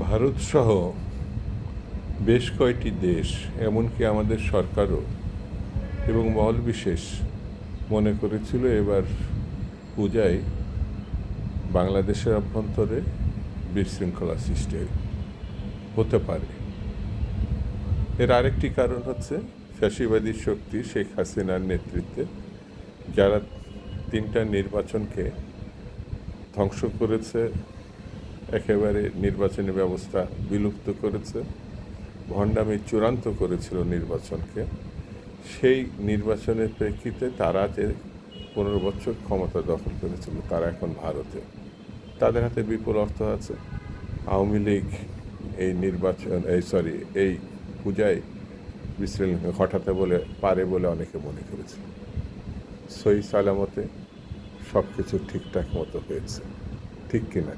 ভারতসহ বেশ কয়েকটি দেশ, এমনকি আমাদের সরকারও এবং মহল বিশেষ মনে করেছিল এবার পূজায় বাংলাদেশের অভ্যন্তরে বিশৃঙ্খলা সৃষ্টি হতে পারে। এর আরেকটি কারণ হচ্ছে ফ্যাসিবাদী শক্তি শেখ হাসিনার নেতৃত্বে যারা তিনটা নির্বাচনকে ধ্বংস করেছে একেবারে নির্বাচনী ব্যবস্থা বিলুপ্ত করেছে, ভণ্ডামি চূড়ান্ত করেছিল নির্বাচনকে। সেই নির্বাচনের প্রেক্ষিতে তারা যে পনেরো বছর ক্ষমতা দখল করেছিল, তারা এখন ভারতে। তাদের হাতে বিপুল অর্থ আছে। আওয়ামী লীগ এই নির্বাচন, এই সরি, এই পূজায় বিশৃঙ্খলা ঘটাতে বলে, পারে বলে অনেকে মনে করেছিল সই সালামতে সব কিছু ঠিকঠাক মতো হয়েছে। ঠিক কিনা?